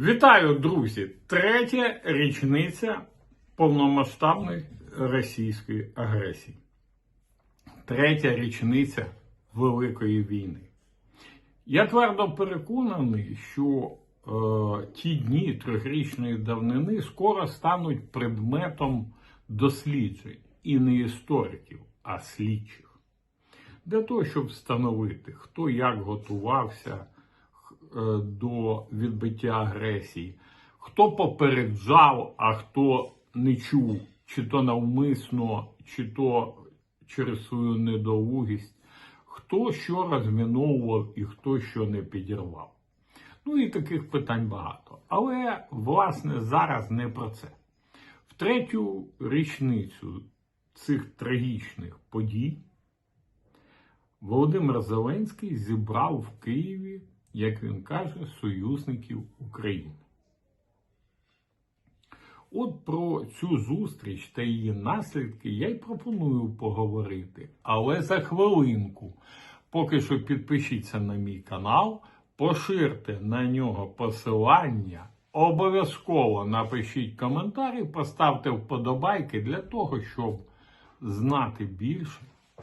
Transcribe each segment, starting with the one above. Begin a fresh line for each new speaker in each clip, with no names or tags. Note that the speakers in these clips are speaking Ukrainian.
Вітаю, друзі! Третя річниця повномасштабної російської агресії. Третя річниця Великої війни. Я твердо переконаний, що е, ті дні трьохрічної давнини скоро стануть предметом досліджень і не істориків, а слідчих. Для того, щоб встановити, хто як готувався до відбиття агресії, хто попереджав, а хто не чув, чи то навмисно, чи то через свою недолугість, хто що розміновував і хто що не підірвав. Ну і таких питань багато. Але, власне, зараз не про це. В третю річницю цих трагічних подій Володимир Зеленський зібрав в Києві, як він каже, союзників України. От про цю зустріч та її наслідки я й пропоную поговорити. Але за хвилинку. Поки що підпишіться на мій канал, поширте на нього посилання. Обов'язково напишіть коментарі, поставте вподобайки для того, щоб знати більше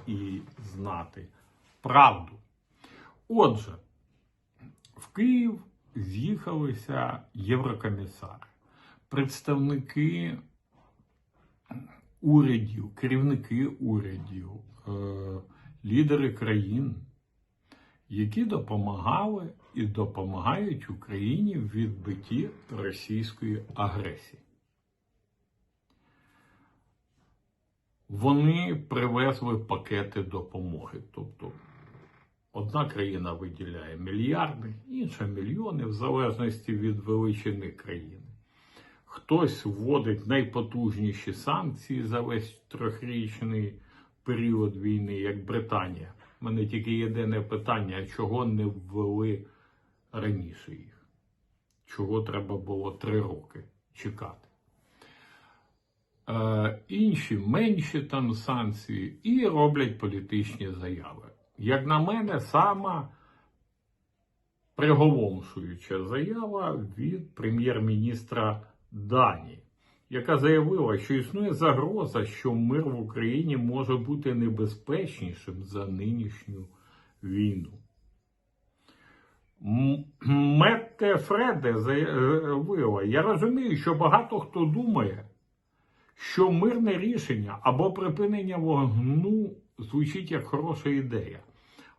і знати правду. Отже, в Київ з'їхалися єврокомісари, представники урядів, керівники урядів, е, лідери країн, які допомагали і допомагають Україні в відбитті російської агресії. Вони привезли пакети допомоги. Тобто одна країна виділяє мільярди, інша мільйони, в залежності від величини країни. Хтось вводить найпотужніші санкції за весь трьохрічний період війни, як Британія. У мене тільки єдине питання: чого не ввели раніше їх? Чого треба було три роки чекати? Е, інші менші там санкції і роблять політичні заяви. Як на мене, сама приголомшуюча заява від прем'єр-міністра Данії, яка заявила, що існує загроза, що мир в Україні може бути небезпечнішим за нинішню війну. Метте Фреде заявила, я розумію, що багато хто думає, що мирне рішення або припинення вогну звучить як хороша ідея.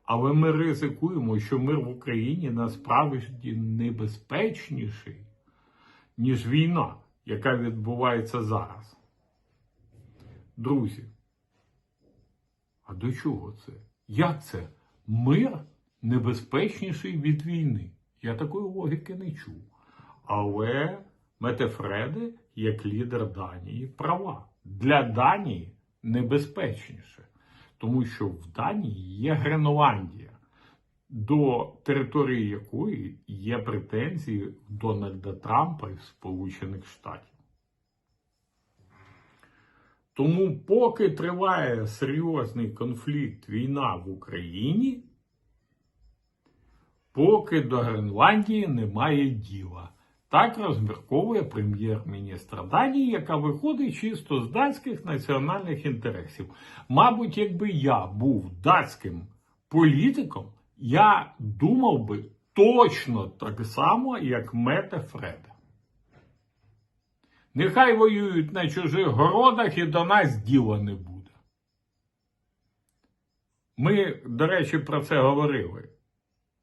Але ми ризикуємо, що мир в Україні насправді небезпечніший, ніж війна, яка відбувається зараз. Друзі, а до чого це? Як це? Мир небезпечніший від війни? Я такої логіки не чув. Але Метефреде, як лідер Данії, права. Для Данії небезпечніше, тому що в Данії є Гренландія, до території якої є претензії Дональда Трампа і Сполучених Штатів. Тому, поки триває серйозний конфлікт, війна в Україні, поки до Гренландії немає діла. Так розмірковує прем'єр-міністр Данії, яка виходить чисто з датських національних інтересів. Мабуть, якби я був датським політиком, я думав би точно так само, як Мете Фреда. Нехай воюють на чужих городах і до нас діла не буде. Ми, до речі, про це говорили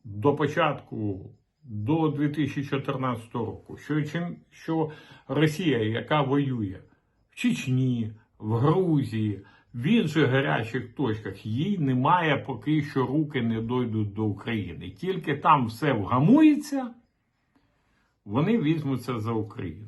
до початку до 2014 року, що, чим, що Росія, яка воює в Чечні, в Грузії, в інших гарячих точках, їй немає поки що руки не дойдуть до України. Тільки там все вгамується, вони візьмуться за Україну.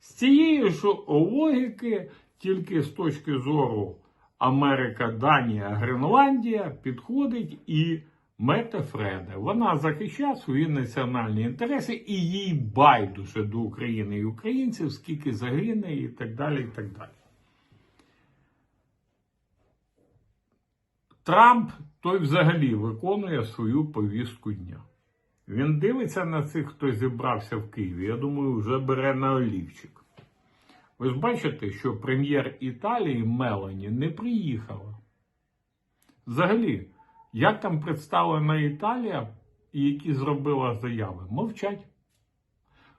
З цієї ж логіки, тільки з точки зору Америка, Данія, Гренландія підходить і. Мете Фреде, вона захищає свої національні інтереси і їй байдуже до України і українців, скільки загине, і так далі. і так далі. Трамп той взагалі виконує свою повістку дня. Він дивиться на цих, хто зібрався в Києві. Я думаю, вже бере на олівчик. Ви ж бачите, що прем'єр Італії Мелані не приїхала. Взагалі, як там представлена Італія і які зробила заяви? Мовчать.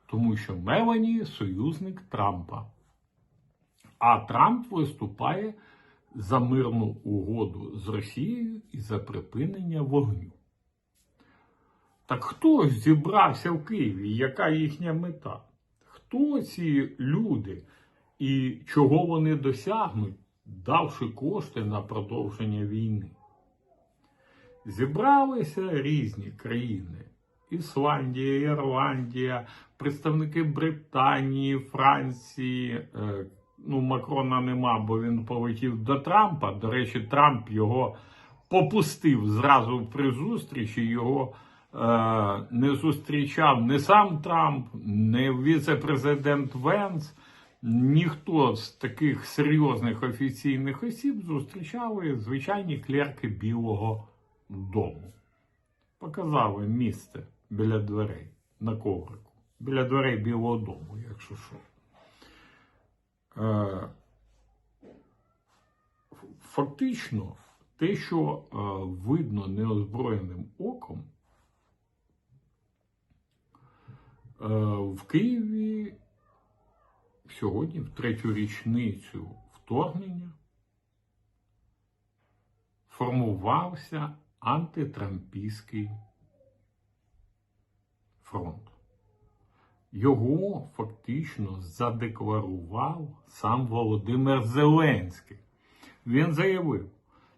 Тому що Мелані союзник Трампа. А Трамп виступає за мирну угоду з Росією і за припинення вогню. Так хто зібрався в Києві? Яка їхня мета? Хто ці люди і чого вони досягнуть, давши кошти на продовження війни? Зібралися різні країни: Ісландія, Ірландія, представники Британії, Франції. е, Ну, Макрона нема, бо він полетів до Трампа. До речі, Трамп його попустив зразу при зустрічі. Його е, не зустрічав не сам Трамп, не віце-президент Венс. Ніхто з таких серйозних офіційних осіб зустрічали звичайні клерки Білого дому. Показали місце біля дверей на коврику. Біля дверей Білого дому, якщо що. Е, Фактично, те, що е, видно неозброєним оком, е, в Києві сьогодні, в третю річницю вторгнення, формувався антитрампійський фронт. Його фактично задекларував сам Володимир Зеленський. Він заявив,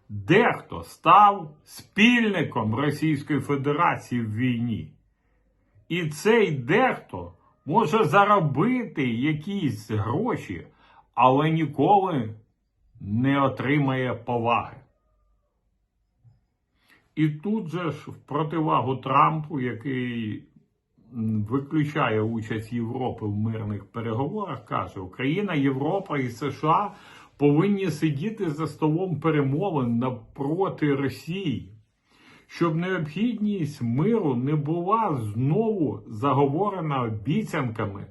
дехто став спільником Російської Федерації в війні. І цей дехто може заробити якісь гроші, але ніколи не отримає поваги. І тут же ж в противагу Трампу, який виключає участь Європи в мирних переговорах, каже, Україна, Європа і США повинні сидіти за столом перемовин напроти Росії, щоб необхідність миру не була знову заговорена обіцянками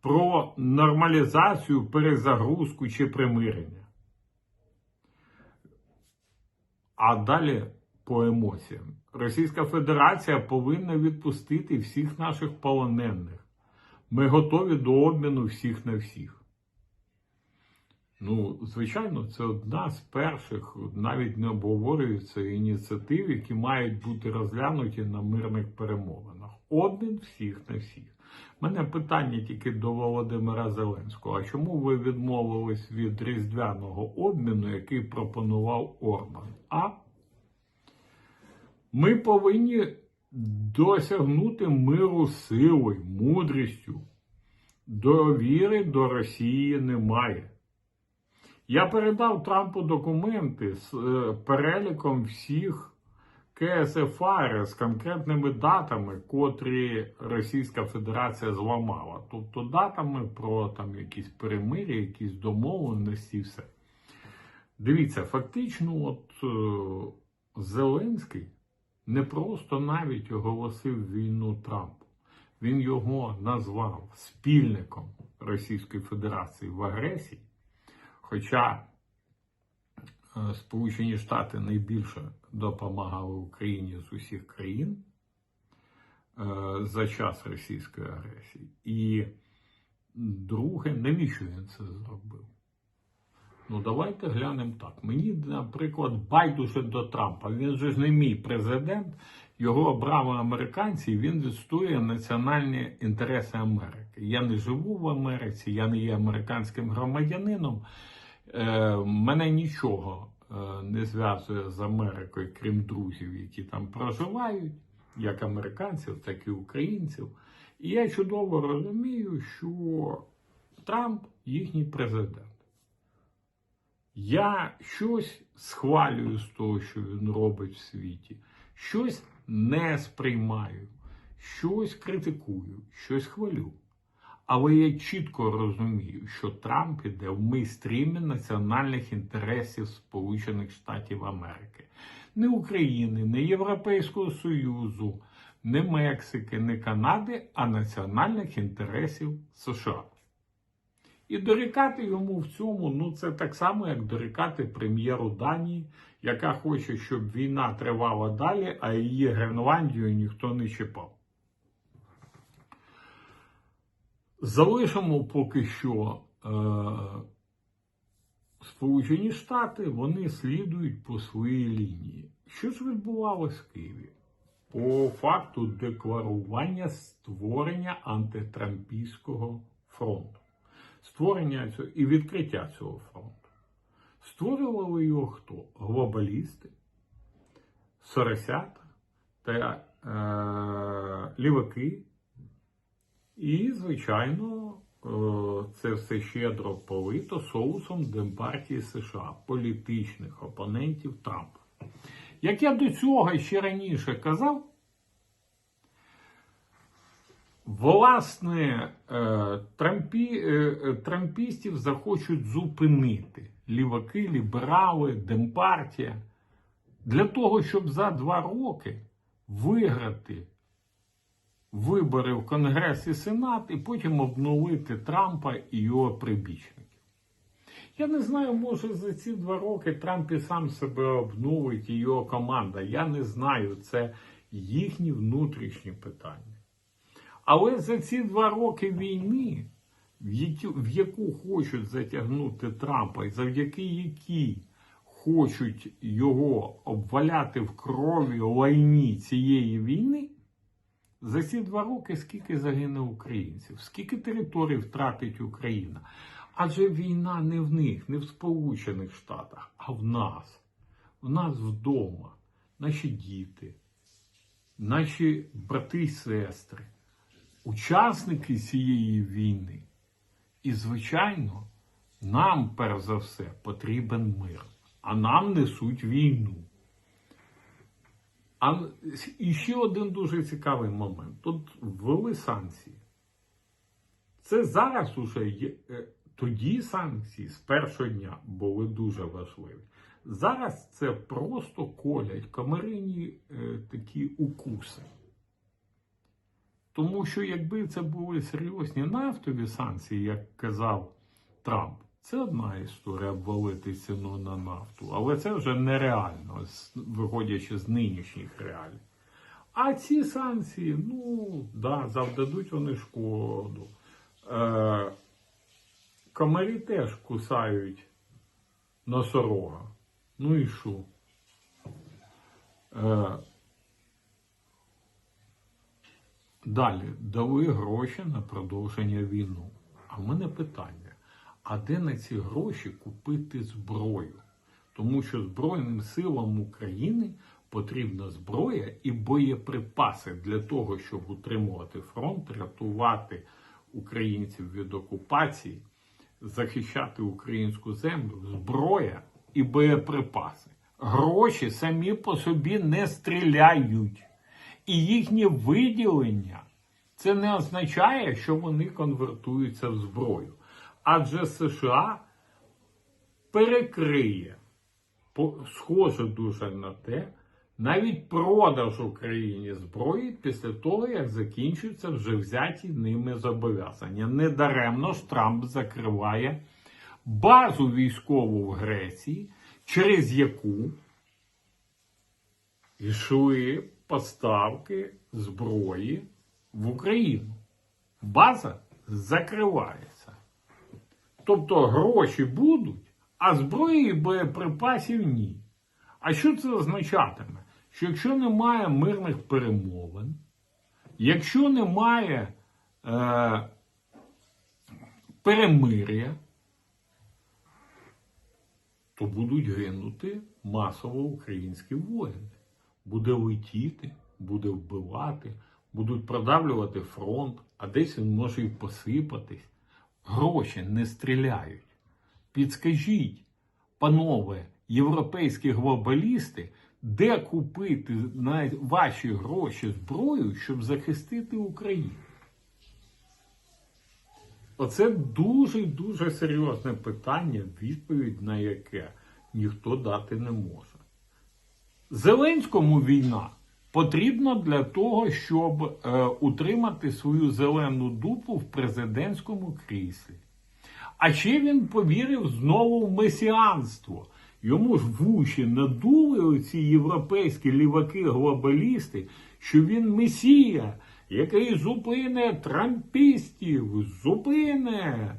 про нормалізацію, перезагрузку чи примирення. А далі по емоціям. Російська Федерація повинна відпустити всіх наших полонених. Ми готові до обміну всіх на всіх. Ну, звичайно, це одна з перших, навіть не обговорюється ініціатив, які мають бути розглянуті на мирних перемовинах. Обмін всіх на всіх. У мене питання тільки до Володимира Зеленського. А чому ви відмовились від різдвяного обміну, який пропонував Орбан? А ми повинні досягнути миру силою, мудрістю. Довіри до Росії немає. Я передав Трампу документи з е, переліком всіх КСФР з конкретними датами, котрі Російська Федерація зламала. Тобто датами про там якісь перемир'я, якісь домовленості і все. Дивіться, фактично, от е, Зеленський не просто навіть оголосив війну Трампу. Він його назвав спільником Російської Федерації в агресії. Хоча е, Сполучені Штати найбільше допомагали Україні з усіх країн е, за час російської агресії. І друге, навіщо він це зробив? Ну, давайте глянемо так. Мені, наприклад, байдуже до Трампа. Він же ж не мій президент, його обрали американці, і він відстоює національні інтереси Америки. Я не живу в Америці, я не є американським громадянином. Е, мене нічого е, не зв'язує з Америкою, крім друзів, які там проживають, як американців, так і українців. І я чудово розумію, що Трамп їхній президент. Я щось схвалюю з того, що він робить в світі, щось не сприймаю, щось критикую, щось хвалю. Але я чітко розумію, що Трамп іде в мейстрімі національних інтересів Сполучених Штатів Америки, не України, не Європейського Союзу, не Мексики, не Канади, а національних інтересів США. І дорікати йому в цьому, ну це так само, як дорікати прем'єру Данії, яка хоче, щоб війна тривала далі, а її Гренландію ніхто не чіпав. Залишимо поки що е, Сполучені Штати, вони слідують по своїй лінії. Що ж відбувалося в Києві? По факту декларування створення антитрампійського фронту, створення цього і відкриття цього фронту. Створювали його хто? Глобалісти, соросята та е, ліваки. І, звичайно, е, це все щедро полито соусом Демпартії США, політичних опонентів Трампа. Як я до цього ще раніше казав, власне, е, трампі, е, е, трампістів захочуть зупинити ліваки, ліберали, Демпартія для того, щоб за два роки виграти вибори в Конгрес і Сенат, і потім обновити Трампа і його прибічників. Я не знаю, може за ці два роки Трамп і сам себе обновить і його команда. Я не знаю, це їхні внутрішні питання. Але за ці два роки війни, в яку хочуть затягнути Трампа, і завдяки якій хочуть його обваляти в крові лайні цієї війни, за ці два роки скільки загине українців, скільки територій втратить Україна. Адже війна не в них, не в Сполучених Штатах, а в нас. В нас вдома, наші діти, наші брати і сестри, учасники цієї війни. І, звичайно, нам, перш за все, потрібен мир, а нам несуть війну. А і ще один дуже цікавий момент. Тут ввели санкції. Це зараз уже є. е, Тоді санкції з першого дня були дуже важливі. Зараз це просто колять комарині е, такі укуси. Тому що якби це були серйозні нафтові санкції, як казав Трамп, це одна історія обвалити ціну на нафту, але це вже нереально, виходячи з нинішніх реалій. А ці санкції, ну, да, завдадуть вони шкоду. Е, комарі теж кусають носорога. Ну і що? Е, Далі дали гроші на продовження війну. А в мене питання: а де на ці гроші купити зброю? Тому що Збройним силам України потрібна зброя і боєприпаси для того, щоб утримувати фронт, рятувати українців від окупації, захищати українську землю, зброя і боєприпаси. Гроші самі по собі не стріляють. І їхнє виділення це не означає, що вони конвертуються в зброю. Адже США перекриє, схоже дуже на те, навіть продаж Україні зброї після того, як закінчуються вже взяті ними зобов'язання. Недаремно ж Трамп закриває базу військову в Греції, через яку йшли поставки зброї в Україну. База закривається. Тобто гроші будуть, а зброї і боєприпасів ні. А що це означатиме? Що якщо немає мирних перемовин, якщо немає е, перемир'я, то будуть гинути масово українські воїни. Буде летіти, буде вбивати, будуть продавлювати фронт, а десь він може і посипатись. Гроші не стріляють. Підскажіть, панове європейські глобалісти, де купити на ваші гроші зброю, щоб захистити Україну? Оце дуже дуже серйозне питання, відповідь на яке ніхто дати не може. Зеленському війна потрібно для того, щоб е, утримати свою зелену дупу в президентському кріслі. А ще він повірив знову в месіанство. Йому ж в уші надули оці європейські ліваки-глобалісти, що він месія, який зупине трампістів, зупине.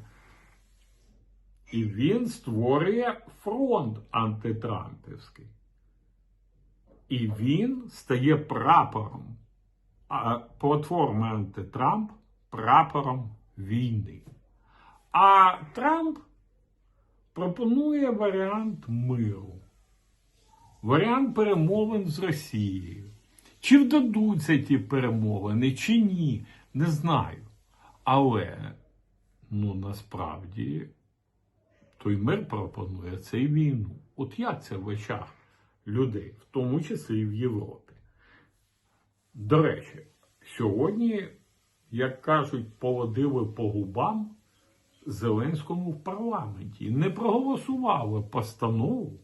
І він створює фронт антитрампівський. І він стає прапором платформи антитрамп прапором війни. А Трамп пропонує варіант миру, варіант перемовин з Росією. Чи вдадуться ті перемовини, чи ні, не знаю. Але, ну насправді, той мир пропонує це і війну. От як це в очах людей, в тому числі і в Європі. До речі, сьогодні, як кажуть, поводили по губам Зеленському в парламенті не проголосували постанову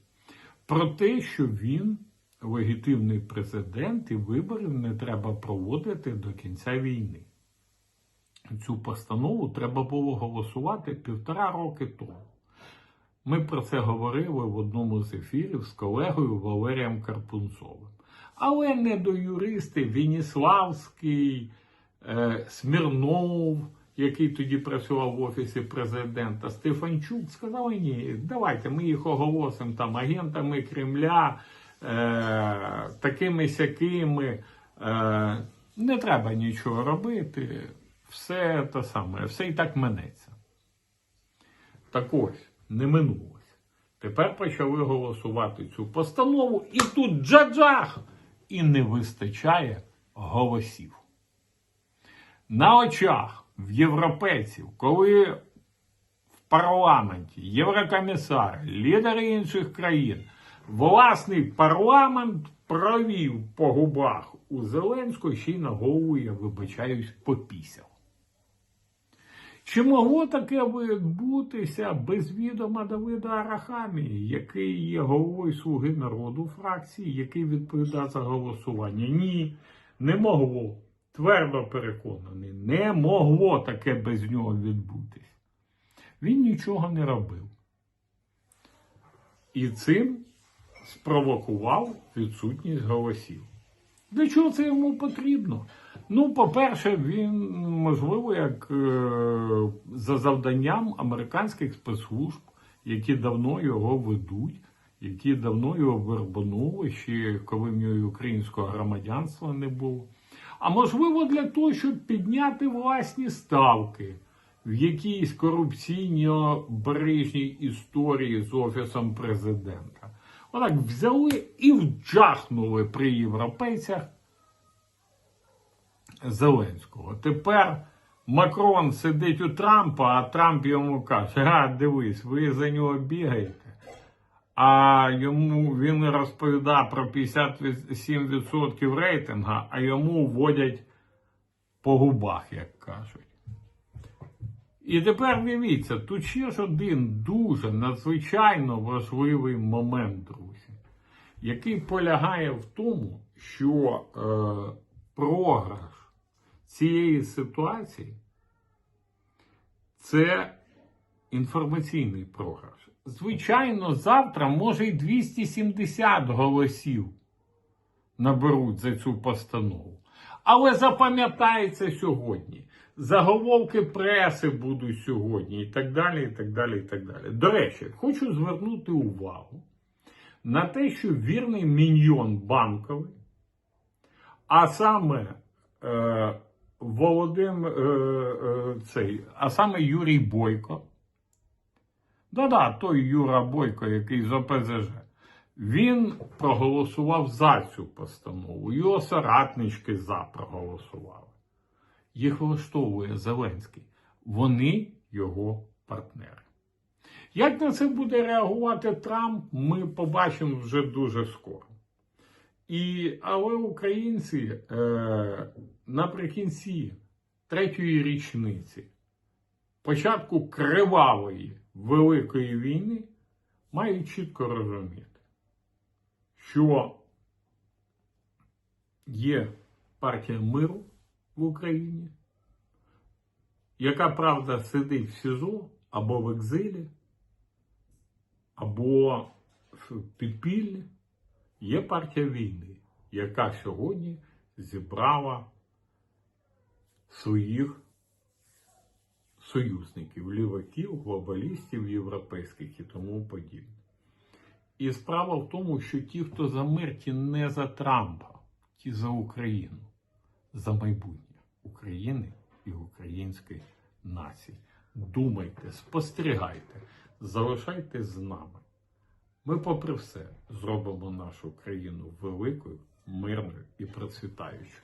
про те, що він легітимний президент і виборів не треба проводити до кінця війни. Цю постанову треба було голосувати півтора роки тому. Ми про це говорили в одному з ефірів з колегою Валерієм Карпунцовим. Але не до юристи Веніславський, е, Смірнов, який тоді працював в офісі президента, Стефанчук сказали, ні, давайте ми їх оголосимо там агентами Кремля, е, такими сякими. Е, не треба нічого робити. Все те саме, все і так минеться. Так ось, не минулось. Тепер почали голосувати цю постанову, і тут джаджах! І не вистачає голосів. На очах в європейців, коли в парламенті єврокомісари, лідери інших країн, власний парламент провів по губах у Зеленського ще й на голову, я вибачаюсь, попісяв. Чи могло таке відбутися без відома Давида Арахамії, який є головою Слуги народу фракції, який відповідає за голосування? Ні, не могло. Твердо переконаний, не могло таке без нього відбутись. Він нічого не робив. І цим спровокував відсутність голосів. Для чого це йому потрібно? Ну, по-перше, він, можливо, як е, за завданням американських спецслужб, які давно його ведуть, які давно його вербанули, ще коли в нього українського громадянства не було. А можливо, для того, щоб підняти власні ставки в якійсь корупційно бережній історії з Офісом президента. Отак взяли і вджахнули при європейцях Зеленського. Тепер Макрон сидить у Трампа, а Трамп йому каже: а дивись, ви за нього бігаєте. А йому він розповідає про 57% рейтинга, а йому вводять по губах, як кажуть. І тепер дивіться, тут ще ж один дуже надзвичайно важливий момент, друзі, який полягає в тому, що е, програш цієї ситуації це інформаційний програш. Звичайно, завтра може й 270 голосів наберуть за цю постанову. Але запам'ятається сьогодні. Заголовки преси будуть сьогодні, і так далі. і так далі, і так далі. До речі, хочу звернути увагу на те, що вірний міньйон банковий, а саме е, Володим, е, е, цей, а саме Юрій Бойко. Да-да, той Юра Бойко, який з ОПЗЖ, він проголосував за цю постанову. Його соратнички за проголосували. Їх влаштовує Зеленський. Вони його партнери. Як на це буде реагувати Трамп, ми побачимо вже дуже скоро. І, Але українці е, наприкінці третьої річниці, початку кривавої Великої війни, мають чітко розуміти, що є партія миру в Україні, яка правда сидить в СІЗО або в екзилі, або в підпіллі. Є партія війни, яка сьогодні зібрала своїх союзників, ліваків, глобалістів, європейських і тому подібне. І справа в тому, що ті, хто за мир, ті не за Трампа, ті за Україну, за майбутнє України і української нації. Думайте, спостерігайте, залишайтесь з нами. Ми, попри все, зробимо нашу країну великою, мирною і процвітаючою.